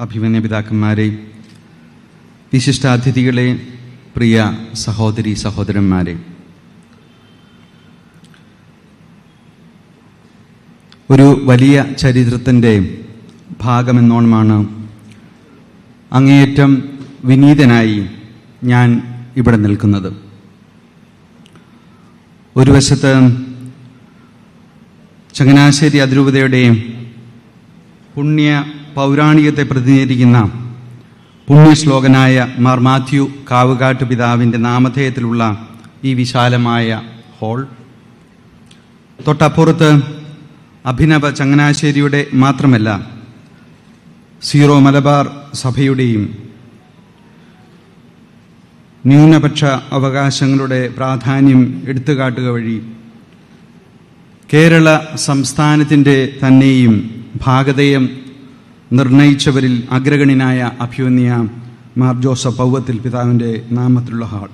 അഭിമന്യ പിതാക്കന്മാരെ വിശിഷ്ടാതിഥികളെ പ്രിയ സഹോദരി സഹോദരന്മാരെ. ഒരു വലിയ ചരിത്രത്തിന്റെ ഭാഗമെന്നോണമാണ് അങ്ങേയറ്റം വിനീതനായി ഞാൻ ഇവിടെ നിൽക്കുന്നത്. ഒരു വശത്ത് ചങ്ങനാശ്ശേരി അതിരൂപതയുടെയും പുണ്യ പൗരാണികത്തെ പ്രതിനിധീകരിക്കുന്ന പുണ്യശ്ലോകനായ മാർ മാത്യു കാവുകാട്ടു പിതാവിന്റെ നാമധേയത്തിലുള്ള ഈ വിശാലമായ ഹോൾ. തൊട്ടപ്പുറത്ത് അഭിനവ ചങ്ങനാശ്ശേരിയുടെ മാത്രമല്ല സീറോ മലബാർ സഭയുടെയും ന്യൂനപക്ഷ അവകാശങ്ങളുടെ പ്രാധാന്യം എടുത്തുകാട്ടുക വഴി കേരള സംസ്ഥാനത്തിന്റെ തന്നെയും ഭാഗതയം നിർണയിച്ചവരിൽ അഗ്രഗണിനായ അഭ്യുന്നിയ മാർ ജോസഫ് പൗവത്തിൽ പിതാവിന്റെ നാമത്തിലുള്ള ഹാൾ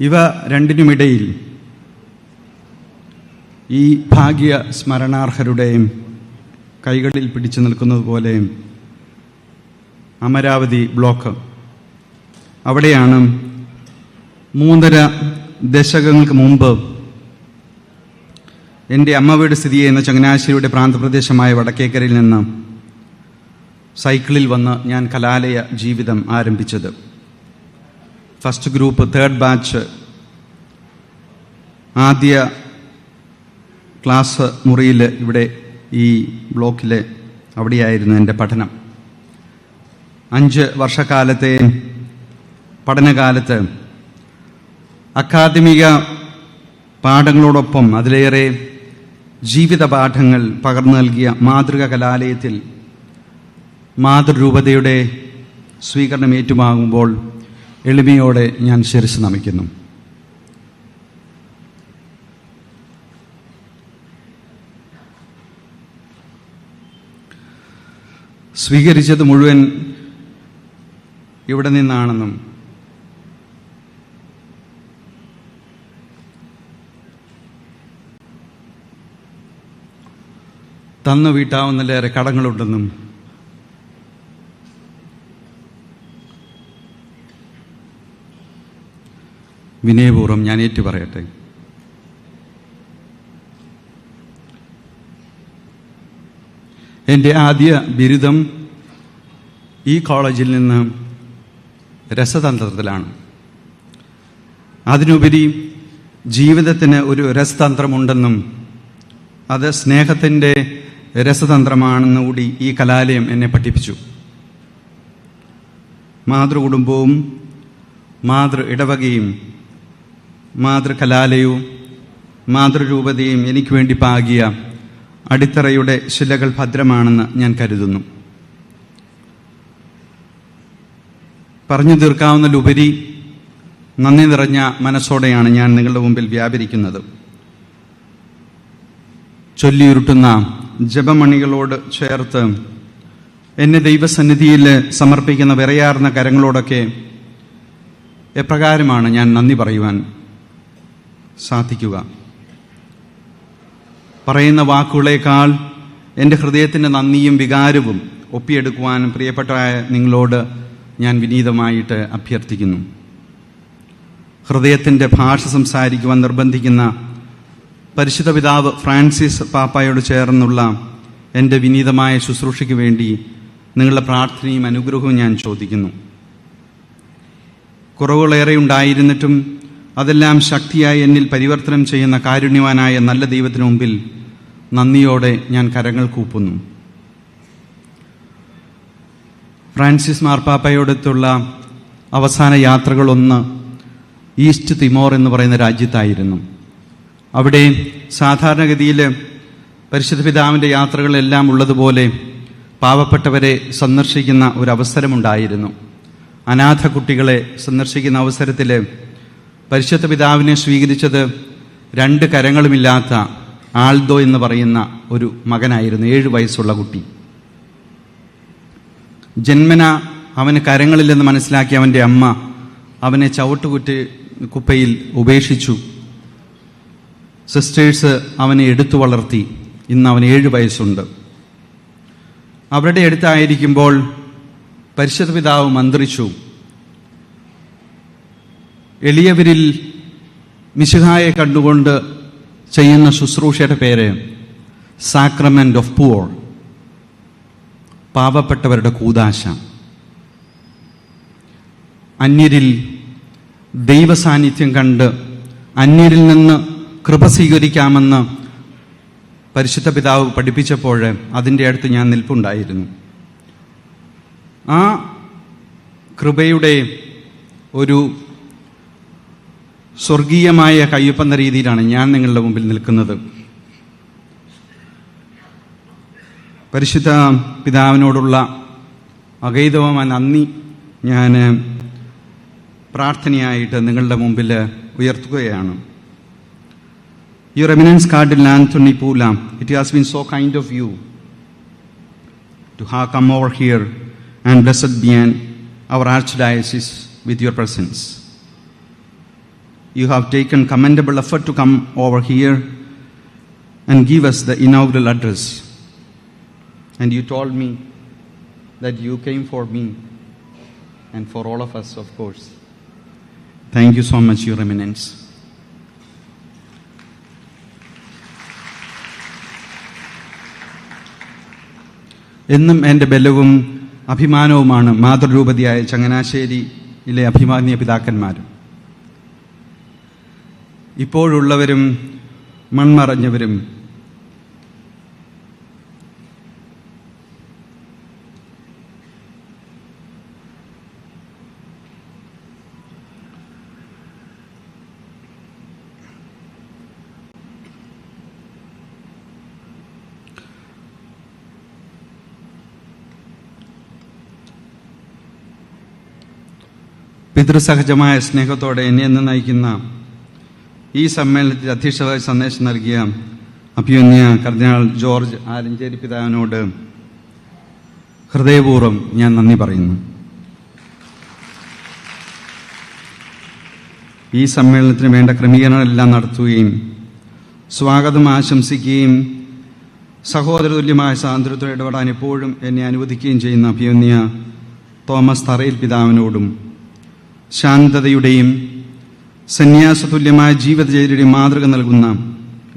ഇവ രണ്ടിനുമിടയിൽ ഈ ഭാഗ്യ സ്മരണാർഹരുടെയും കൈകളിൽ പിടിച്ചു നിൽക്കുന്നത് പോലെ അമരാവതി ബ്ലോക്ക്. അവിടെയാണ് മൂന്നര ദശകങ്ങൾക്ക് മുമ്പ് എന്റെ അമ്മ വീട് സ്ഥിതി ചെയ്യുന്ന ചങ്ങനാശ്ശേരിയുടെ പ്രാന്തപ്രദേശമായ വടക്കേക്കരയിൽ നിന്ന് സൈക്കിളിൽ വന്ന് ഞാൻ കലാലയ ജീവിതം ആരംഭിച്ചത്. ഫസ്റ്റ് ഗ്രൂപ്പ് തേർഡ് ബാച്ച് ആദ്യ ക്ലാസ് മുറിയിൽ ഇവിടെ ഈ ബ്ലോക്കിൽ അവിടെയായിരുന്നു എന്റെ പഠനം. അഞ്ച് വർഷക്കാലത്തെ പഠനകാലത്ത് അക്കാദമിക പാഠങ്ങളോടൊപ്പം അതിലേറെ ജീവിത പാഠങ്ങൾ പകർന്നു നൽകിയ മാതൃക കലാലയത്തിൽ മാതൃരൂപതയുടെ സ്വീകരണം ഏറ്റുമാകുമ്പോൾ എളിമയോടെ ഞാൻ ശിരസ് നമിക്കുന്നു. സ്വീകരിച്ചത് മുഴുവൻ ഇവിടെ നിന്നാണെന്നും തന്നു വീട്ടാവുന്നതിലേറെ കടങ്ങളുണ്ടെന്നും വിനയപൂർവം ഞാൻ ഏറ്റു പറയട്ടെ എന്റെ ആദ്യ ബിരുദം ഈ കോളേജിൽ നിന്ന് രസതന്ത്രത്തിലാണ്. അതിനുപരി ജീവിതത്തിന് ഒരു രസതന്ത്രമുണ്ടെന്നും അത് സ്നേഹത്തിന്റെ രസതന്ത്രമാണെന്ന് കൂടി ഈ കലാലയം എന്നെ പഠിപ്പിച്ചു. മാതൃകുടുംബവും മാതൃ ഇടവകയും മാതൃകലാലയവും മാതൃരൂപതയും എനിക്ക് വേണ്ടി പാകിയ അടിത്തറയുടെ ശിലകൾ ഭദ്രമാണെന്ന് ഞാൻ കരുതുന്നു. പറഞ്ഞു തീർക്കാവുന്നതിലുപരി നന്ദി നിറഞ്ഞ മനസ്സോടെയാണ് ഞാൻ നിങ്ങളുടെ മുമ്പിൽ വ്യാപരിക്കുന്നത്. ചൊല്ലിയുരുട്ടുന്ന ജപമണികളോട് ചേർത്ത് എന്നെ ദൈവസന്നിധിയിൽ സമർപ്പിക്കുന്ന വിറയാർന്ന കരങ്ങളോടൊക്കെ എപ്രകാരമാണ് ഞാൻ നന്ദി പറയുവാൻ സാധിക്കുക. പറയുന്ന വാക്കുകളേക്കാൾ എന്റെ ഹൃദയത്തിന്റെ നന്ദിയും വികാരവും ഒപ്പിയെടുക്കുവാൻ പ്രിയപ്പെട്ട നിങ്ങളോട് ഞാൻ വിനീതമായിട്ട് അഭ്യർത്ഥിക്കുന്നു. ഹൃദയത്തിന്റെ ഭാഷ സംസാരിക്കുവാൻ നിർബന്ധിക്കുന്ന പരിശുദ്ധ പിതാവ് ഫ്രാൻസിസ് പാപ്പായോട് ചേർന്നുള്ള എന്റെ വിനീതമായ ശുശ്രൂഷയ്ക്ക് വേണ്ടി നിങ്ങളുടെ പ്രാർത്ഥനയും അനുഗ്രഹവും ഞാൻ ചോദിക്കുന്നു. കുറവുകളേറെ ഉണ്ടായിരുന്നിട്ടും അതെല്ലാം ശക്തിയായി എന്നിൽ പരിവർത്തനം ചെയ്യുന്ന കാരുണ്യവാനായ നല്ല ദൈവത്തിന് മുമ്പിൽ നന്ദിയോടെ ഞാൻ കരങ്ങൾ കൂപ്പുന്നു. ഫ്രാൻസിസ് മാർപ്പാപ്പയോടത്തുള്ള അവസാന യാത്രകളൊന്ന് ഈസ്റ്റ് തിമോർ എന്ന് പറയുന്ന രാജ്യത്തായിരുന്നു. അവിടെ സാധാരണഗതിയിൽ പരിശുദ്ധ പിതാവിന്റെ യാത്രകളെല്ലാം ഉള്ളതുപോലെ പാവപ്പെട്ടവരെ സന്ദർശിക്കുന്ന ഒരു അവസരമുണ്ടായിരുന്നു അനാഥ കുട്ടികളെ സന്ദർശിക്കുന്ന അവസരത്തിൽ പരിശുദ്ധ പിതാവിനെ സ്വീകരിച്ചത് രണ്ട് കരങ്ങളുമില്ലാത്ത ആൾദോ എന്ന് പറയുന്ന ഒരു മകനായിരുന്നു ഏഴ് വയസ്സുള്ള കുട്ടി. ജന്മന അവന് കരങ്ങളില്ലെന്ന് മനസ്സിലാക്കി അവന്റെ അമ്മ അവനെ ചവിട്ടുകുറ്റ് കുപ്പയിൽ ഉപേക്ഷിച്ചു. സിസ്റ്റേഴ്സ് അവനെ എടുത്തു വളർത്തി. ഇന്ന് അവന് ഏഴ് വയസ്സുണ്ട്. അവരുടെ അടുത്തായിരിക്കുമ്പോൾ പരിശുദ്ധ പിതാവ് മന്ത്രിച്ചു എളിയവരിൽ മിശിഹായെ കണ്ടുകൊണ്ട് ചെയ്യുന്ന ശുശ്രൂഷയുടെ പേര് സാക്രമെന്റ് ഓഫ് പൂവോൾ പാവപ്പെട്ടവരുടെ കൂതാശ അന്യരിൽ ദൈവസാന്നിധ്യം കണ്ട് അന്യരിൽ നിന്ന് കൃപ സ്വീകരിക്കാമെന്ന് പരിശുദ്ധ പിതാവ് പഠിപ്പിച്ചപ്പോൾ അതിന്റെ അടുത്ത് ഞാൻ നിൽപ്പുണ്ടായിരുന്നു. ആ കൃപയുടെ ഒരു സ്വർഗീയമായ കയ്യൊപ്പെന്ന രീതിയിലാണ് ഞാൻ നിങ്ങളുടെ മുമ്പിൽ നിൽക്കുന്നത്. പരിശുദ്ധ പിതാവിനോടുള്ള അകൈതവമായ നന്ദി ഞാൻ പ്രാർത്ഥനയായിട്ട് നിങ്ങളുടെ മുമ്പിൽ ഉയർത്തുകയാണ്. Your Eminence Cardinal Anthony Pula, it has been so kind of you to have come over here and blessed be our Archdiocese with your presence. You have taken commendable effort to come over here and give us the inaugural address. And you told me that you came for me and for all of us, of course. Thank you so much, Your Eminence. എന്നും എന്റെ ബലവും അഭിമാനവുമാണ് മാതൃരൂപതയായ ചങ്ങനാശ്ശേരിയിലെ അഭിമാന്യ പിതാക്കന്മാരും. ഇപ്പോഴുള്ളവരും മൺമറഞ്ഞവരും പിതൃസഹജമായ സ്നേഹത്തോടെ എന്നെ എന്ന് നയിക്കുന്ന ഈ സമ്മേളനത്തിൽ അധ്യക്ഷതായി സന്ദേശം നൽകിയ അഭ്യുന്യ കർദിനാൾ ജോർജ് ആലഞ്ചേരി പിതാവിനോട് ഹൃദയപൂർവം ഞാൻ നന്ദി പറയുന്നു. ഈ സമ്മേളനത്തിന് വേണ്ട ക്രമീകരണങ്ങളെല്ലാം നടത്തുകയും സ്വാഗതം ആശംസിക്കുകയും സഹോദരതുല്യമായ സ്വാതന്ത്ര്യത്തോടെ ഇടപെടാൻ എപ്പോഴും എന്നെ അനുവദിക്കുകയും ചെയ്യുന്ന അഭ്യുന്യ തോമസ് തറയിൽ പിതാവിനോടും ശാന്തതയുടെയും സന്യാസതുല്യമായ ജീവിതചര്യയുടെയും മാതൃക നൽകുന്ന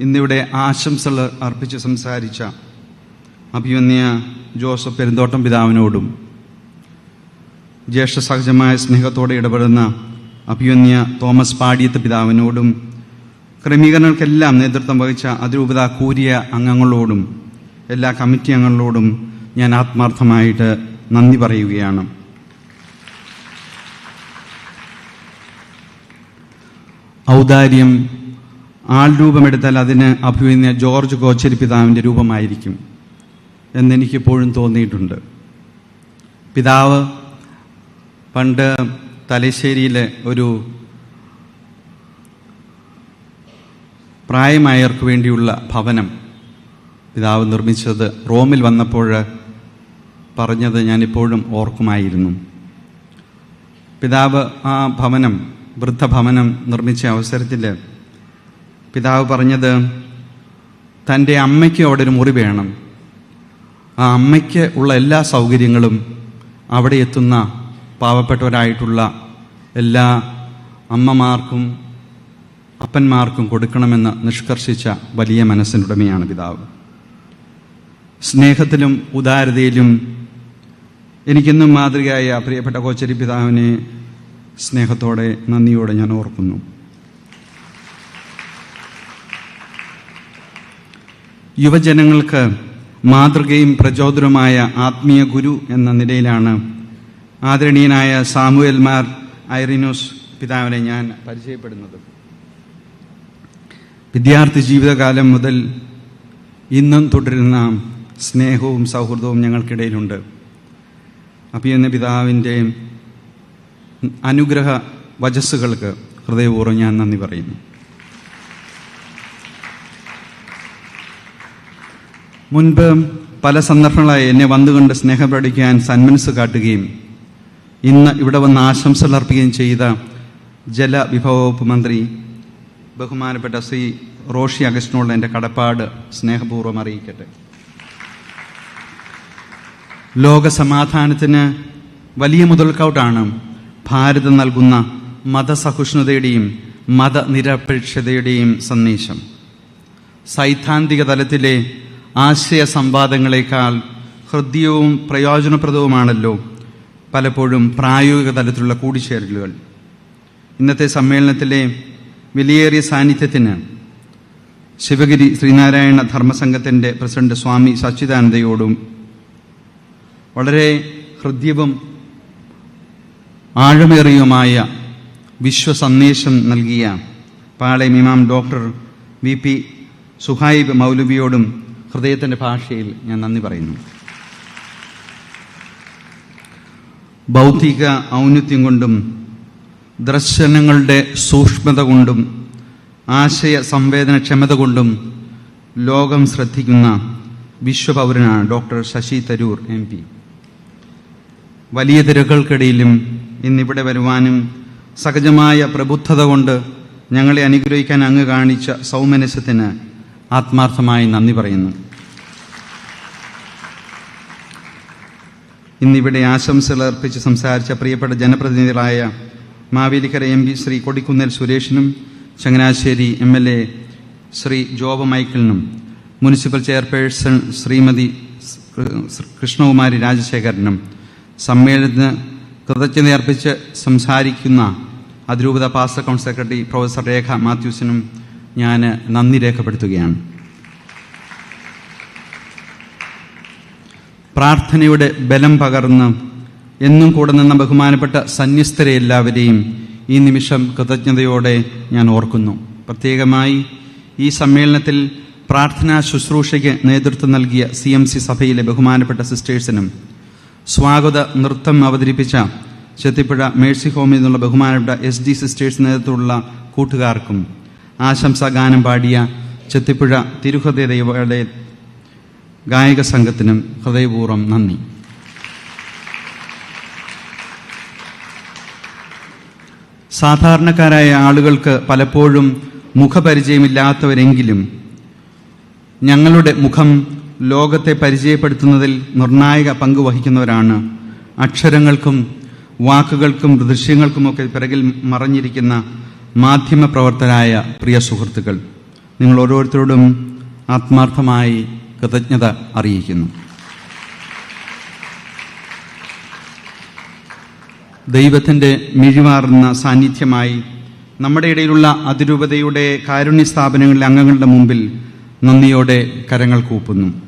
ഇന്നിവിടെ ആശംസകൾ അർപ്പിച്ച് സംസാരിച്ച അഭിമന്യ ജോസഫ് പെരുന്തോട്ടം പിതാവിനോടും ജ്യേഷ്ഠ സഹജമായ സ്നേഹത്തോടെ ഇടപെടുന്ന അഭിമന്യ തോമസ് പാടിയത്ത് പിതാവിനോടും ക്രമീകരണങ്ങൾക്കെല്ലാം നേതൃത്വം വഹിച്ച അതിരൂപത കൂരിയ അംഗങ്ങളോടും എല്ലാ കമ്മിറ്റി അംഗങ്ങളോടും ഞാൻ ആത്മാർത്ഥമായിട്ട് നന്ദി പറയുകയാണ്. ഔദാര്യം ആൾ രൂപമെടുത്താൽ അതിന് അഭിമന്യ ജോർജ് കോച്ചരി പിതാവിന്റെ രൂപമായിരിക്കും എന്നെനിക്കിപ്പോഴും തോന്നിയിട്ടുണ്ട്. പിതാവ് പണ്ട് തലശ്ശേരിയിലെ ഒരു പ്രായമായവർക്ക് വേണ്ടിയുള്ള ഭവനം പിതാവ് നിർമ്മിച്ചത് റോമിൽ വന്നപ്പോൾ പറഞ്ഞത് ഞാനിപ്പോഴും ഓർക്കുമായിരുന്നു. പിതാവ് ആ ഭവനം വൃദ്ധഭവനം നിർമ്മിച്ച അവസരത്തിൽ പിതാവ് പറഞ്ഞത് തന്റെ അമ്മയ്ക്ക് അവിടെ ഒരു മുറി വേണം. ആ അമ്മയ്ക്ക് ഉള്ള എല്ലാ സൗകര്യങ്ങളും അവിടെ എത്തുന്ന പാവപ്പെട്ടവരായിട്ടുള്ള എല്ലാ അമ്മമാർക്കും അപ്പന്മാർക്കും കൊടുക്കണമെന്ന് നിഷ്കർഷിച്ച വലിയ മനസ്സിനുടമയാണ് പിതാവ്. സ്നേഹത്തിലും ഉദാരതയിലും എനിക്കെന്നും മാതൃകയായ പ്രിയപ്പെട്ട കോച്ചരി പിതാവിനെ സ്നേഹത്തോടെ നന്ദിയോടെ ഞാൻ ഓർക്കുന്നു. യുവജനങ്ങൾക്ക് മാതൃകയും പ്രചോദനവുമായ ആത്മീയ ഗുരു എന്ന നിലയിലാണ് ആദരണീയനായ സാമുവേൽമാർ ഐറിനോസ് പിതാവിനെ ഞാൻ പരിചയപ്പെടുന്നത്. വിദ്യാർത്ഥി ജീവിതകാലം മുതൽ ഇന്നും തുടരുന്ന സ്നേഹവും സൗഹൃദവും ഞങ്ങൾക്കിടയിലുണ്ട്. അഭിയന്ന പിതാവിന്റെ അനുഗ്രഹ വചസ്സുകൾക്ക് ഹൃദയപൂർവം ഞാൻ നന്ദി പറയുന്നു. മുൻപ് പല സന്ദർഭങ്ങളായി എന്നെ വന്നുകൊണ്ട് സ്നേഹം പ്രകടിക്കാൻ സന്മനസ് കാട്ടുകയും ഇന്ന് ഇവിടെ വന്ന് ആശംസകൾ അർപ്പിക്കുകയും ചെയ്ത ജലവിഭവ വകുപ്പ് മന്ത്രി ബഹുമാനപ്പെട്ട ശ്രീ റോഷി അഗസ്റ്റിനോട് എന്റെ കടപ്പാട് സ്നേഹപൂർവം അറിയിക്കട്ടെ. ലോകസമാധാനത്തിന് വലിയ മുതൽക്കൗട്ടാണ് ഭാരതം നൽകുന്ന മതസഹിഷ്ണുതയുടെയും മതനിരപേക്ഷതയുടെയും സന്ദേശം. സൈദ്ധാന്തിക തലത്തിലെ ആശയ സംവാദങ്ങളെക്കാൾ ഹൃദ്യവും പ്രയോജനപ്രദവുമാണല്ലോ പലപ്പോഴും പ്രായോഗിക തലത്തിലുള്ള കൂടിച്ചേരലുകൾ. ഇന്നത്തെ സമ്മേളനത്തിലെ വിലയേറിയ സാന്നിധ്യത്തിന് ശിവഗിരി ശ്രീനാരായണ ധർമ്മസംഘത്തിന്റെ പ്രസിഡന്റ് സ്വാമി സച്ചിദാനന്ദയോടും വളരെ ഹൃദ്യവും ആഴമേറിയുമായ വിശ്വസന്ദേശം നൽകിയ പാളയം ഇമാം ഡോക്ടർ വി പി സുഹൈബ് മൗലവിയോടും ഹൃദയത്തിന്റെ ഭാഷയിൽ ഞാൻ നന്ദി പറയുന്നു. ഭൗതിക ഔന്നത്യം കൊണ്ടും ദർശനങ്ങളുടെ സൂക്ഷ്മത കൊണ്ടും ആശയ സംവേദനക്ഷമത കൊണ്ടും ലോകം ശ്രദ്ധിക്കുന്ന വിശ്വപൗരനാണ് doctor Shashi Tharoor M P. വലിയ തിരക്കുകൾക്കിടയിലും ഇന്നിവിടെ വരുവാനും സഹജമായ പ്രബുദ്ധത കൊണ്ട് ഞങ്ങളെ അനുഗ്രഹിക്കാൻ അങ്ങ് കാണിച്ച സൗമനസ്യത്തിന് ആത്മാർത്ഥമായി നന്ദി പറയുന്നു. ഇന്നിവിടെ ആശംസകൾ അർപ്പിച്ച് സംസാരിച്ച പ്രിയപ്പെട്ട ജനപ്രതിനിധികളായ Mavelikkara M P Shri Kodikunnil സുരേഷിനും Changanassery M L A Shri Job മൈക്കിളിനും municipal chairperson Shrimati Krishnakumari രാജശേഖരനും സമ്മേളനത്തിന് കൃതജ്ഞത അർപ്പിച്ച് സംസാരിക്കുന്ന അതിരൂപത pastor council secretary professor Rekha മാത്യൂസിനും ഞാൻ നന്ദി രേഖപ്പെടുത്തുകയാണ്. പ്രാർത്ഥനയുടെ ബലം പകർന്ന് എന്നും കൂടെ നിന്ന ബഹുമാനപ്പെട്ട സന്യസ്തരെ എല്ലാവരെയും ഈ നിമിഷം കൃതജ്ഞതയോടെ ഞാൻ ഓർക്കുന്നു. പ്രത്യേകമായി ഈ സമ്മേളനത്തിൽ പ്രാർത്ഥനാ ശുശ്രൂഷയ്ക്ക് നേതൃത്വം നൽകിയ സി എം സി സഭയിലെ ബഹുമാനപ്പെട്ട സിസ്റ്റേഴ്സിനും സ്വാഗത നൃത്തം അവതരിപ്പിച്ച ചെത്തിപ്പുഴ മേഴ്സി ഹോമിൽ നിന്നുള്ള ബഹുമാനപ്പെട്ട എസ് ഡി സിസ്റ്റേഴ്സ് നേതൃത്വമുള്ള കൂട്ടുകാർക്കും ആശംസാ ഗാനം പാടിയ ചെത്തിപ്പുഴ തിരുഹൃദയ ദൈവയുടെ ഗായക സംഘത്തിനും ഹൃദയപൂർവം നന്ദി. സാധാരണക്കാരായ ആളുകൾക്ക് പലപ്പോഴും മുഖപരിചയമില്ലാത്തവരെങ്കിലും ഞങ്ങളുടെ മുഖം ലോകത്തെ പരിചയപ്പെടുത്തുന്നതിൽ നിർണായക പങ്ക് വഹിക്കുന്നവരാണ്. അക്ഷരങ്ങൾക്കും വാക്കുകൾക്കും ദൃശ്യങ്ങൾക്കുമൊക്കെ പിറകിൽ മറഞ്ഞിരിക്കുന്ന മാധ്യമ പ്രവർത്തനായ പ്രിയ സുഹൃത്തുക്കൾ. നിങ്ങൾ ഓരോരുത്തരോടും ആത്മാർത്ഥമായി കൃതജ്ഞത അറിയിക്കുന്നു. ദൈവത്തിന്റെ മിഴിമാറുന്ന സാന്നിധ്യമായി നമ്മുടെ ഇടയിലുള്ള അതിരൂപതയുടെ കാരുണ്യ സ്ഥാപനങ്ങളിലെ അംഗങ്ങളുടെ മുമ്പിൽ നന്ദിയോടെ കരങ്ങൾ കൂപ്പുന്നു.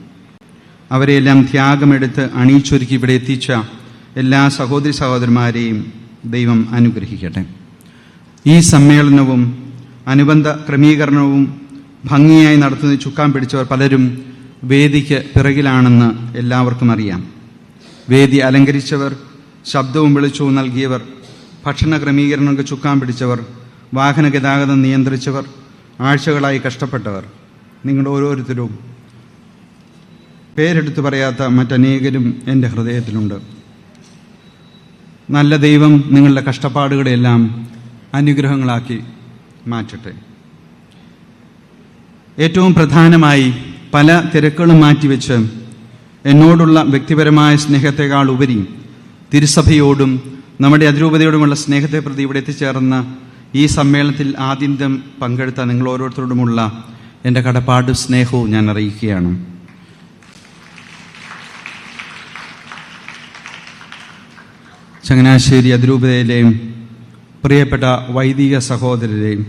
അവരെയെല്ലാം ത്യാഗമെടുത്ത് അണിയിച്ചൊരുക്കി ഇവിടെ എത്തിച്ച എല്ലാ സഹോദരി സഹോദരന്മാരെയും ദൈവം അനുഗ്രഹിക്കട്ടെ. ഈ സമ്മേളനവും അനുബന്ധ ക്രമീകരണവും ഭംഗിയായി നടത്തുന്ന ചുക്കാൻ പിടിച്ചവർ പലരും വേദിക്ക് പിറകിലാണെന്ന് എല്ലാവർക്കും അറിയാം. വേദി അലങ്കരിച്ചവർ ശബ്ദവും വെളിച്ചവും നൽകിയവർ ഭക്ഷണ ക്രമീകരണങ്ങൾക്ക് ചുക്കാൻ പിടിച്ചവർ വാഹന ഗതാഗതം നിയന്ത്രിച്ചവർ ആഴ്ചകളായി കഷ്ടപ്പെട്ടവർ നിങ്ങളുടെ ഓരോരുത്തരും പേരെടുത്തു പറയാത്ത മറ്റനേകരും എന്റെ ഹൃദയത്തിലുണ്ട്. നല്ല ദൈവം നിങ്ങളുടെ കഷ്ടപ്പാടുകളെല്ലാം അനുഗ്രഹങ്ങളാക്കി മാറ്റട്ടെ. ഏറ്റവും പ്രധാനമായി പല തിരക്കുകളും മാറ്റിവെച്ച് എന്നോടുള്ള വ്യക്തിപരമായ സ്നേഹത്തെക്കാൾ ഉപരി തിരുസഭയോടും നമ്മുടെ അതിരൂപതയോടുമുള്ള സ്നേഹത്തെ പ്രതി ഇവിടെ എത്തിച്ചേർന്ന ഈ സമ്മേളനത്തിൽ ആദ്യം പങ്കെടുത്ത നിങ്ങൾ ഓരോരുത്തരോടുമുള്ള എന്റെ കടപ്പാടും സ്നേഹവും ഞാൻ അറിയിക്കുകയാണ്. ചങ്ങനാശ്ശേരി അതിരൂപതയിലെയും പ്രിയപ്പെട്ട വൈദിക സഹോദരരെയും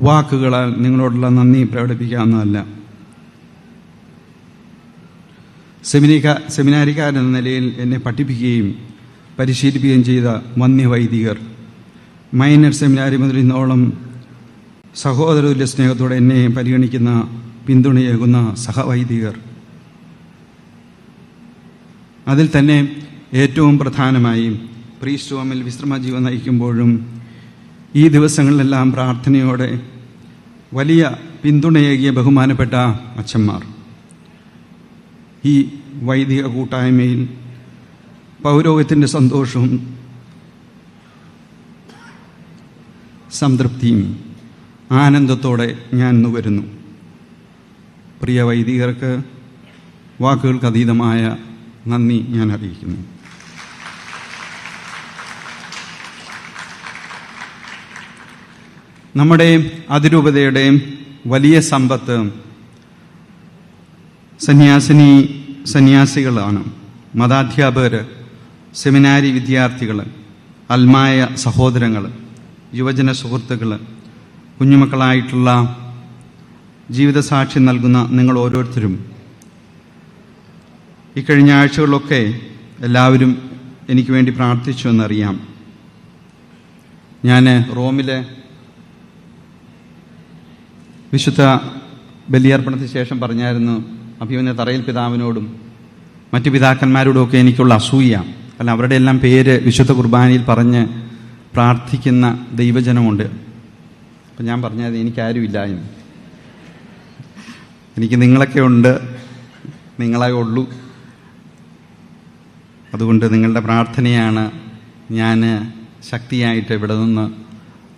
വാക്കുകളാൽ നിങ്ങളോടുള്ള നന്ദി പ്രകടിപ്പിക്കാവുന്നതല്ല. സെമിനിക സെമിനാരിക്കാരൻ എന്ന നിലയിൽ എന്നെ പഠിപ്പിക്കുകയും പരിശീലിപ്പിക്കുകയും ചെയ്ത വന്യവൈദികർ മൈനർ സെമിനാരി മുതൽ ഇന്നോളം സഹോദരതുല്യ സ്നേഹത്തോടെ എന്നെ പരിഗണിക്കുന്ന പിന്തുണയേകുന്ന സഹവൈദികർ. അതിൽ തന്നെ ഏറ്റവും പ്രധാനമായി പ്രീസ്റ്റോമിൽ വിശ്രമ ജീവൻ നയിക്കുമ്പോഴും ഈ ദിവസങ്ങളിലെല്ലാം പ്രാർത്ഥനയോടെ വലിയ പിന്തുണയേകിയ ബഹുമാനപ്പെട്ട അച്ഛന്മാർ. ഈ വൈദിക കൂട്ടായ്മയിൽ പൗരോഗത്തിന്റെ സന്തോഷവും സംതൃപ്തിയും ആനന്ദത്തോടെ ഞാൻ വരുന്നു. പ്രിയ വൈദികർക്ക് വാക്കുകൾക്ക് അതീതമായ നന്ദി ഞാൻ അറിയിക്കുന്നു. നമ്മുടെ അതിരൂപതയുടെ വലിയ സമ്പത്ത് സന്യാസിനി സന്യാസികളാണ്. മതാധ്യാപകർ സെമിനാരി വിദ്യാർത്ഥികൾ അൽമായ സഹോദരങ്ങൾ യുവജന സുഹൃത്തുക്കൾ കുഞ്ഞുമക്കളായിട്ടുള്ള ജീവിതസാക്ഷ്യം നൽകുന്ന നിങ്ങൾ ഓരോരുത്തരും. ഇക്കഴിഞ്ഞ ആഴ്ചകളിലൊക്കെ എല്ലാവരും എനിക്ക് വേണ്ടി പ്രാർത്ഥിച്ചു എന്നറിയാം. ഞാൻ റോമിലെ വിശുദ്ധ ബലിയർപ്പണത്തിന് ശേഷം പറഞ്ഞായിരുന്നു അഭിമന്യ തറയിൽ പിതാവിനോടും മറ്റു പിതാക്കന്മാരോടും ഒക്കെ എനിക്കുള്ള അസൂയ. അല്ല അവരുടെ എല്ലാം പേര് വിശുദ്ധ കുർബാനയിൽ പറഞ്ഞ് പ്രാർത്ഥിക്കുന്ന ദൈവജനമുണ്ട്. അപ്പം ഞാൻ പറഞ്ഞത് എനിക്കാരുമില്ല എന്ന്. എനിക്ക് നിങ്ങളൊക്കെ ഉണ്ട്. നിങ്ങളെ ഉള്ളൂ. അതുകൊണ്ട് നിങ്ങളുടെ പ്രാർത്ഥനയാണ് ഞാൻ ശക്തിയായിട്ട് ഇവിടെ നിന്ന്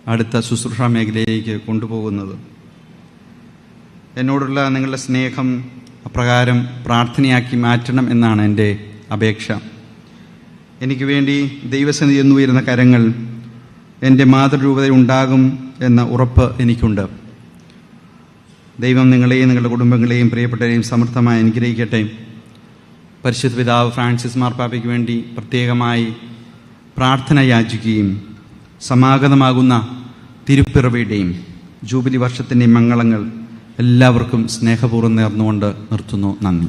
അടുത്ത ശുശ്രൂഷ മേഖലയിലേക്ക് കൊണ്ടുപോകുന്നത്. എന്നോടുള്ള നിങ്ങളുടെ സ്നേഹം അപ്രകാരം പ്രാർത്ഥനയാക്കി മാറ്റണം എന്നാണ് എന്റെ അപേക്ഷ. എനിക്ക് വേണ്ടി ദൈവസന്നിധി എന്നു വരുന്ന കരങ്ങൾ എന്റെ മാതൃരൂപതയുണ്ടാകും എന്ന ഉറപ്പ് എനിക്കുണ്ട്. ദൈവം നിങ്ങളെയും നിങ്ങളുടെ കുടുംബങ്ങളെയും പ്രിയപ്പെട്ടവരെയും സമൃദ്ധമായി അനുഗ്രഹിക്കട്ടെ. പരിശുദ്ധ പിതാവ് ഫ്രാൻസിസ് മാർപ്പാപ്പയ്ക്ക് വേണ്ടി പ്രത്യേകമായി പ്രാർത്ഥന യാചിക്കുകയും സമാഗതമാകുന്ന തിരുപ്പിറവിയുടെയും ജൂബിലി വർഷത്തിന്റെയും മംഗളങ്ങൾ എല്ലാവർക്കും സ്നേഹപൂർവം നേർന്നുകൊണ്ട് നിർത്തുന്നു. നന്ദി.